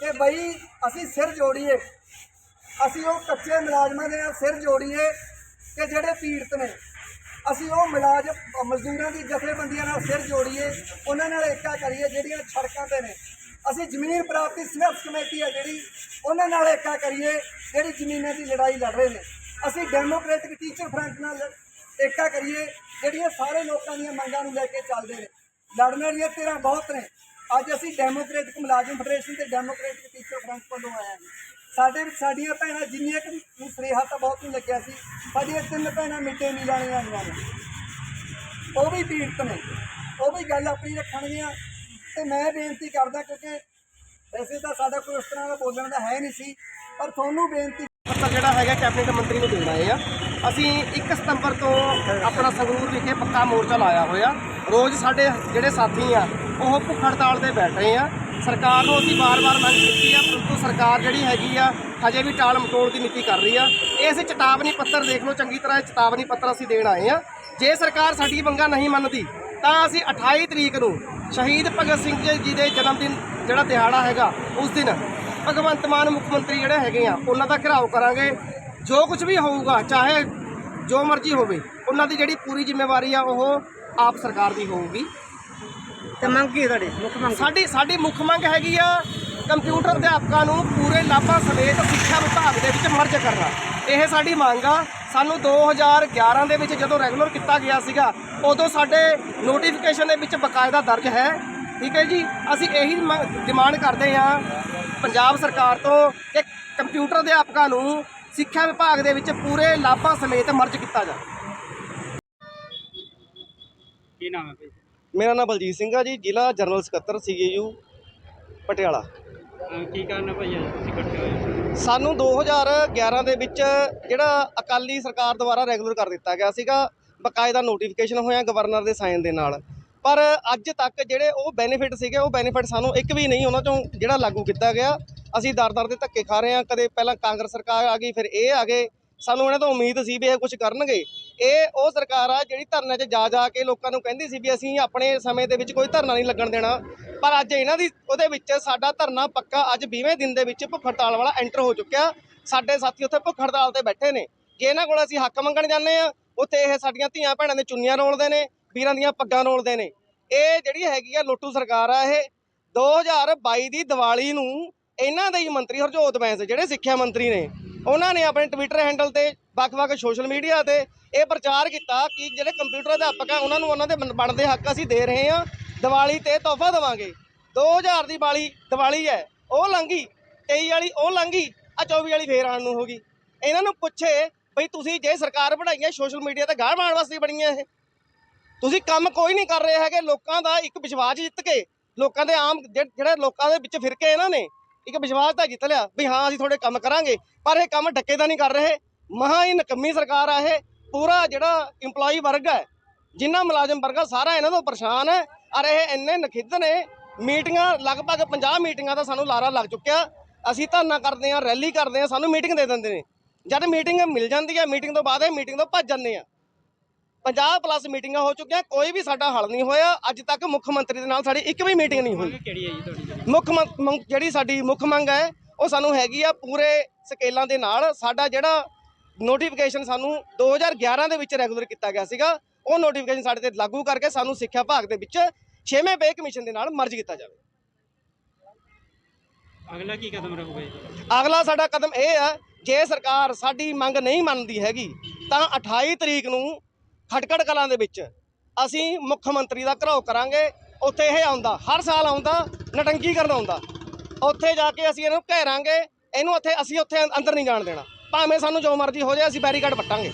ਤੇ ਬਈ ਅਸੀਂ ਸਿਰ ਜੋੜੀਏ। ਅਸੀਂ ਉਹ ਕੱਚੇ ਮੁਲਾਜ਼ਮਾਂ ਦੇ ਨਾਲ ਸਿਰ ਜੋੜੀਏ ਕਿ ਜਿਹੜੇ ਪੀੜਤ ਨੇ। ਅਸੀਂ ਉਹ ਮੁਲਾਜ਼ਮ, ਮਜ਼ਦੂਰਾਂ ਦੀ ਜਥੇਬੰਦੀਆਂ ਨਾਲ ਸਿਰ ਜੋੜੀਏ, ਉਹਨਾਂ ਨਾਲ ਏਕਾ ਕਰੀਏ, ਜਿਹੜੀਆਂ ਸੜਕਾਂ ਤੇ ਨੇ। ਅਸੀਂ ਜ਼ਮੀਨ ਪ੍ਰਾਪਤੀ ਸੰਘਰਸ਼ ਕਮੇਟੀ ਹੈ ਜਿਹੜੀ, ਉਹਨਾਂ ਨਾਲ ਏਕਾ ਕਰੀਏ, ਜਿਹੜੀ ਜ਼ਮੀਨਾਂ ਦੀ ਲੜਾਈ ਲੜ ਰਹੇ ਨੇ। ਅਸੀਂ ਡੈਮੋਕ੍ਰੈਟਿਕ ਟੀਚਰ ਫਰੰਟ ਨਾਲ ਏਕਾ ਕਰੀਏ, ਜਿਹੜੀਆਂ ਸਾਰੇ ਲੋਕਾਂ ਦੀਆਂ ਮੰਗਾਂ ਨੂੰ ਲੈ ਕੇ ਚੱਲਦੇ ਨੇ। ਲੜਨ ਵਾਲੀਆਂ ਧਿਰਾਂ ਬਹੁਤ ਨੇ। ਅੱਜ ਅਸੀਂ ਡੈਮੋਕ੍ਰੈਟਿਕ ਮੁਲਾਜ਼ਮ ਫੈਡਰੇਸ਼ਨ ਤੇ ਡੈਮੋਕ੍ਰੈਟਿਕ ਟੀਚਰ ਫਰੰਟ ਵੱਲੋਂ ਆਏ ਹਾਂ। ਸਾਡੇ ਸਾਡੀਆਂ ਭੈਣਾਂ ਜਿੰਨੀਆਂ ਕਿ ਨੂੰ ਸੁਨੇਹਾ ਤਾਂ ਬਹੁਤ ਨੂੰ ਲੱਗਿਆ ਸੀ, ਸਾਡੀਆਂ ਤਿੰਨ ਭੈਣਾਂ ਮਿੱਟੇ ਨਹੀਂ ਜਾਣੀਆਂ ਆਈਆਂ ਨੇ। ਉਹ ਵੀ ਪੀੜਤ ਨੇ। ਉਹ ਵੀ ਗੱਲ ਆਪਣੀ ਰੱਖਣਗੀਆਂ। ਤੇ ਮੈਂ ਬੇਨਤੀ ਕਰਦਾ ਕਿਉਂਕਿ ਵੈਸੇ ਤਾਂ ਸਾਡਾ ਕੋਈ ਉਸ ਤਰ੍ਹਾਂ ਦਾ ਬੋਲਣ ਦਾ ਹੈ ਨਹੀਂ ਸੀ, ਪਰ ਤੁਹਾਨੂੰ ਬੇਨਤੀ ਪੱਤਰ ਜਿਹੜਾ ਹੈਗਾ ਕੈਬਨਿਟ ਮੰਤਰੀ ਨੂੰ ਦੇਣਾ ਹੈ ਆ। ਅਸੀਂ 1 ਸਤੰਬਰ ਤੋਂ ਆਪਣਾ ਸੰਗਰੂਰ ਵਿਖੇ ਪੱਕਾ ਮੋਰਚਾ ਲਾਇਆ ਹੋਇਆ। ਰੋਜ਼ ਸਾਡੇ ਜਿਹੜੇ ਸਾਥੀ ਆ, ਉਹ ਭੁੱਖ ਹੜਤਾਲ ਤੇ ਬੈਠ ਰਹੇ ਆ। ਸਰਕਾਰ ਨੂੰ ਅਸੀਂ ਵਾਰ-ਵਾਰ ਮੰਗ ਕੀਤੀ ਆ, ਪਰੰਤੂ ਸਰਕਾਰ ਜਿਹੜੀ ਹੈਗੀ ਆ ਹਜੇ ਵੀ ਟਾਲ ਮਟੋਲ ਦੀ ਨੀਤੀ ਕਰ ਰਹੀ ਆ। ਇਸ ਚੇਤਾਵਨੀ ਪੱਤਰ ਦੇਖ ਲਓ, ਚੰਗੀ ਤਰ੍ਹਾਂ ਇਹ ਚੇਤਾਵਨੀ ਪੱਤਰ ਅਸੀਂ ਦੇਣ ਆਏ ਆ। ਜੇ ਸਰਕਾਰ ਸਾਡੀ ਮੰਗਾਂ ਨਹੀਂ ਮੰਨਦੀ, ਤਾਂ ਅਸੀਂ 28 ਤਰੀਕ ਨੂੰ ਸ਼ਹੀਦ ਭਗਤ ਸਿੰਘ ਜੀ ਦੇ ਜਨਮ ਦਿਨ ਜਿਹੜਾ ਦਿਹਾੜਾ ਹੈਗਾ, ਉਸ ਦਿਨ ਭਗਵੰਤ ਮਾਨ ਮੁੱਖ ਮੰਤਰੀ ਜਿਹੜੇ ਹੈਗੇ ਆ, ਉਹਨਾਂ ਦਾ ਘਿਰਾਓ ਕਰਾਂਗੇ। ਜੋ ਕੁਝ ਵੀ ਹੋਊਗਾ, ਚਾਹੇ ਜੋ ਮਰਜ਼ੀ ਹੋਵੇ, ਉਹਨਾਂ ਦੀ ਜਿਹੜੀ ਪੂਰੀ ਜ਼ਿੰਮੇਵਾਰੀ ਆ, ਉਹ ਆਪ ਸਰਕਾਰ ਦੀ ਹੋਊਗੀ। ਤੇ ਮੰਗ ਕੀ ਤੁਹਾਡੀ? ਮੁੱਖ ਮੰਗ ਸਾਡੀ ਸਾਡੀ ਮੁੱਖ ਮੰਗ ਹੈਗੀ ਆ ਕੰਪਿਊਟਰ ਅਧਿਆਪਕਾਂ ਨੂੰ ਪੂਰੇ ਲਾਭਾਂ ਸਮੇਤ ਸਿੱਖਿਆ ਵਿਭਾਗ ਦੇ ਵਿੱਚ ਮਰਜ ਕਰਨਾ। ਇਹ ਸਾਡੀ ਮੰਗ ਆ। ਸਾਨੂੰ 2011 ਦੇ ਵਿੱਚ ਜਦੋਂ ਰੈਗੂਲਰ ਕੀਤਾ ਗਿਆ ਸੀਗਾ ਉਦੋਂ ਸਾਡੇ ਨੋਟੀਫਿਕੇਸ਼ਨ ਦੇ ਵਿੱਚ ਬਕਾਇਦਾ ਦਰਜ ਹੈ। ਠੀਕ ਹੈ ਜੀ? ਅਸੀਂ ਇਹੀ ਡਿਮਾਂਡ ਕਰਦੇ ਹਾਂ ਪੰਜਾਬ ਸਰਕਾਰ ਤੋਂ ਕਿ ਕੰਪਿਊਟਰ ਅਧਿਆਪਕਾਂ ਨੂੰ ਸਿੱਖਿਆ ਵਿਭਾਗ ਦੇ ਵਿੱਚ ਪੂਰੇ ਲਾਭਾਂ ਸਮੇਤ ਮਰਜ ਕੀਤਾ ਜਾਵੇ। ਕੀ ਨਾਮ ਹੈ ਭਾਈ? ਮੇਰਾ ਨਾਮ ਬਲਜੀਤ ਸਿੰਘ ਆ ਜੀ ਜ਼ਿਲ੍ਹਾ ਜਨਰਲ ਸਕੱਤਰ ਸੀਏਯੂ ਪਟਿਆਲਾ। ਅਹ ਕੀ ਕਾਰਨ ਹੈ ਭਾਈ ਅੱਜ ਤੁਸੀਂ ਇਕੱਠੇ ਹੋਏ ਸਾਨੂੰ 2011 ਦੇ ਵਿੱਚ ਜਿਹੜਾ ਅਕਾਲੀ ਸਰਕਾਰ ਦੁਆਰਾ ਰੈਗੂਲਰ ਕਰ ਦਿੱਤਾ ਗਿਆ ਸੀਗਾ ਬਕਾਇਦਾ ਨੋਟੀਫਿਕੇਸ਼ਨ ਹੋਇਆ ਗਵਰਨਰ ਦੇ ਸਾਈਨ ਦੇ ਨਾਲ। ਪਰ ਅੱਜ ਤੱਕ ਜਿਹੜੇ ਉਹ ਬੈਨੀਫਿਟ ਸੀਗੇ ਉਹ ਬੈਨੀਫਿਟ ਸਾਨੂੰ ਇੱਕ ਵੀ ਨਹੀਂ ਉਹਨਾਂ ਚੋਂ ਜਿਹੜਾ ਲਾਗੂ ਕੀਤਾ ਗਿਆ। ਅਸੀਂ ਦਰ-ਦਰ ਦੇ ਧੱਕੇ ਖਾ ਰਹੇ ਹਾਂ ਕਦੇ ਪਹਿਲਾਂ ਕਾਂਗਰਸ ਸਰਕਾਰ ਆ ਗਈ ਫਿਰ ਇਹ ਆ ਗਏ। ਸਾਨੂੰ ਇਹਨਾਂ ਤੋਂ ਉਮੀਦ ਸੀ ਵੀ ਇਹ ਕੁਝ ਕਰਨਗੇ। ਇਹ ਉਹ ਸਰਕਾਰ ਆ ਜਿਹੜੀ ਧਰਨੇ 'ਚ ਜਾ ਜਾ ਕੇ ਲੋਕਾਂ ਨੂੰ ਕਹਿੰਦੀ ਸੀ ਵੀ ਅਸੀਂ ਆਪਣੇ ਸਮੇਂ ਦੇ ਵਿੱਚ ਕੋਈ ਧਰਨਾ ਨਹੀਂ ਲੱਗਣ ਦੇਣਾ। ਪਰ ਅੱਜ ਇਹਨਾਂ ਦੀ, ਉਹਦੇ ਵਿੱਚ ਸਾਡਾ ਧਰਨਾ ਪੱਕਾ ਅੱਜ 20ਵੇਂ ਦਿਨ ਦੇ ਵਿੱਚ ਭੁੱਖ ਹੜਤਾਲ ਵਾਲਾ ਐਂਟਰ ਹੋ ਚੁੱਕਿਆ। ਸਾਡੇ ਸਾਥੀ ਉੱਥੇ ਭੁੱਖ ਹੜਤਾਲ ਤੇ ਬੈਠੇ ਨੇ। ਜੇ ਇਹਨਾਂ ਕੋਲ ਅਸੀਂ ਹੱਕ ਮੰਗਣ ਜਾਂਦੇ ਆ, ਉੱਥੇ ਇਹ ਸਾਡੀਆਂ ਧੀਆਂ ਭੈਣਾਂ ਦੇ ਚੁੰਨੀਆਂ ਰੋਲਦੇ ਨੇ, ਵੀਰਾਂ ਦੀਆਂ ਪੱਗਾਂ ਰੋਲਦੇ ਨੇ। ਇਹ ਜਿਹੜੀ ਹੈਗੀ ਆ ਲੋਟੂ ਸਰਕਾਰ ਆ ਇਹ 2022 ਦੀ ਦੀਵਾਲੀ ਨੂੰ ਇਹਨਾਂ ਦੇ ਹੀ ਮੰਤਰੀ ਹਰਜੋਤ ਬੈਂਸ, ਜਿਹੜੇ ਸਿੱਖਿਆ ਮੰਤਰੀ ਨੇ ਉਹਨਾਂ ਨੇ ਆਪਣੇ ਟਵਿੱਟਰ ਹੈਂਡਲ ਤੇ ਵੱਖ-ਵੱਖ ਸੋਸ਼ਲ ਮੀਡੀਆ ਤੇ ਇਹ ਪ੍ਰਚਾਰ ਕੀਤਾ ਕਿ ਜਿਹੜੇ ਕੰਪਿਊਟਰ ਅਧਿਆਪਕ ਆ, ਉਹਨਾਂ ਨੂੰ ਉਹਨਾਂ ਦੇ ਬਣਦੇ ਹੱਕ ਅਸੀਂ ਦੇ ਰਹੇ ਹਾਂ, ਦੀਵਾਲੀ ਤੇ ਤੋਹਫਾ ਦੇਵਾਂਗੇ। 2000 ਦੀ ਵਾਲੀ ਦੀਵਾਲੀ ਹੈ, ਉਹ ਲੰਘੀ 23 ਵਾਲੀ ਉਹ ਲੰਘੀ ਆ 24 ਵਾਲੀ ਫੇਰ ਆਉਣ ਨੂੰ ਹੋ ਗਈ। ਇਹਨਾਂ ਨੂੰ ਪੁੱਛੇ ਬਈ ਤੁਸੀਂ ਜੇ ਸਰਕਾਰ ਬਣਾਈ ਹੈ ਸੋਸ਼ਲ ਮੀਡੀਆ ਤੇ ਗਾਹ ਮਾਰਨ ਵਾਸਤੇ ਬਣੀਆਂ ਇਹ। ਤੁਸੀਂ ਕੰਮ ਕੋਈ ਨਹੀਂ ਕਰ ਰਹੇ ਹੈਗੇ, ਲੋਕਾਂ ਦਾ ਇੱਕ ਵਿਸ਼ਵਾਸ ਜਿੱਤ ਕੇ, ਲੋਕਾਂ ਦੇ ਆਮ, ਜਿਹ- ਜਿਹੜੇ ਲੋਕਾਂ ਦੇ ਵਿੱਚ ਫਿਰ ਕੇ ਇਹਨਾਂ ਨੇ ਇੱਕ ਵਿਸ਼ਵਾਸ ਤਾਂ ਜਿੱਤ ਲਿਆ ਵੀ ਹਾਂ, ਅਸੀਂ ਤੁਹਾਡੇ ਕੰਮ ਕਰਾਂਗੇ, ਪਰ ਇਹ ਕੰਮ ਢੱਕੇ ਦਾ ਨਹੀਂ ਕਰ ਰਹੇ। ਮਹਾ ਹੀ ਨਕੰਮੀ ਸਰਕਾਰ ਆ ਇਹ। ਪੂਰਾ ਜਿਹੜਾ EMPLOYE ਵਰਗ ਹੈ, ਜਿੰਨਾ ਮੁਲਾਜ਼ਮ ਵਰਗਾ ਸਾਰਾ ਇਹਨਾਂ ਤੋਂ ਪਰੇਸ਼ਾਨ ਹੈ। ਔਰ ਇਹ ਇੰਨੇ ਨਖਿੱਧ ਨੇ, ਮੀਟਿੰਗਾਂ, ਲਗਭਗ 50 ਮੀਟਿੰਗਾਂ ਦਾ ਸਾਨੂੰ ਲਾਰਾ ਲੱਗ ਚੁੱਕਿਆ। ਅਸੀਂ ਧਰਨਾ ਕਰਦੇ ਹਾਂ, ਰੈਲੀ ਕਰਦੇ ਹਾਂ, ਸਾਨੂੰ ਮੀਟਿੰਗ ਦੇ ਦਿੰਦੇ ਨੇ। ਜਦ ਮੀਟਿੰਗ ਮਿਲ ਜਾਂਦੀ ਹੈ, ਮੀਟਿੰਗ ਤੋਂ ਬਾਅਦ ਇਹ ਮੀਟਿੰਗ ਤੋਂ ਭੱਜ ਜਾਂਦੇ ਆ। 50 ਪਲੱਸ ਮੀਟਿੰਗਾਂ ਹੋ ਚੁੱਕੀਆਂ ਕੋਈ ਵੀ ਸਾਡਾ ਹੱਲ ਨਹੀਂ ਹੋਇਆ। ਅੱਜ ਤੱਕ ਮੁੱਖ ਮੰਤਰੀ ਦੇ ਨਾਲ ਸਾਡੀ ਇੱਕ ਵੀ ਮੀਟਿੰਗ ਨਹੀਂ ਹੋਈ। ਮੰਗ ਕਿਹੜੀ ਹੈ ਜੀ ਤੁਹਾਡੀ ਜਿਹੜੀ? ਮੁੱਖ ਮੰਗ- ਜਿਹੜੀ ਸਾਡੀ ਮੁੱਖ ਮੰਗ ਹੈ ਉਹ ਸਾਨੂੰ ਹੈਗੀ ਆ ਪੂਰੇ ਸਕੇਲਾਂ ਦੇ ਨਾਲ। ਸਾਡਾ ਜਿਹੜਾ ਨੋਟੀਫਿਕੇਸ਼ਨ ਸਾਨੂੰ 2011 ਦੇ ਵਿੱਚ ਰੈਗੂਲਰ ਕੀਤਾ ਗਿਆ ਸੀਗਾ ਉਹ ਨੋਟੀਫਿਕੇਸ਼ਨ ਸਾਡੇ ਤੇ ਲਾਗੂ ਕਰਕੇ ਸਾਨੂੰ ਸਿੱਖਿਆ ਭਾਗ ਦੇ ਵਿੱਚ 6ਵੇਂ ਪੇ ਕਮਿਸ਼ਨ ਦੇ ਨਾਲ ਮਰਜ ਕੀਤਾ ਜਾਵੇ। ਅਗਲਾ ਕੀ ਕਦਮ ਰਹੂਗਾ ਜੀ? ਅਗਲਾ ਸਾਡਾ ਕਦਮ ਇਹ ਹੈ ਜੇ ਸਰਕਾਰ ਸਾਡੀ ਮੰਗ ਨਹੀਂ ਮੰਨਦੀ ਹੈਗੀ ਤਾਂ 28 ਤਰੀਕ ਨੂੰ ਖਟਕੜ ਕਲਾਂ ਦੇ ਵਿੱਚ ਅਸੀਂ ਮੁੱਖ ਮੰਤਰੀ ਦਾ ਘਰਾਓ ਕਰਾਂਗੇ, ਉੱਥੇ ਇਹ ਆਉਂਦਾ, ਹਰ ਸਾਲ ਆਉਂਦਾ ਨਟੰਕੀ ਕਰਨ ਆਉਂਦਾ ਉੱਥੇ ਜਾ ਕੇ ਅਸੀਂ ਇਹਨੂੰ ਘੇਰਾਂਗੇ, ਇਹਨੂੰ ਉੱਥੇ ਅਸੀਂ ਉੱਥੇ ਅੰਦਰ ਨਹੀਂ ਜਾਣ ਦੇਣਾ। ਭਾਵੇਂ ਸਾਨੂੰ ਜੋ ਮਰਜ਼ੀ ਹੋ ਜਾਏ, ਅਸੀਂ ਬੈਰੀਕੇਡ ਪੱਟਾਂਗੇ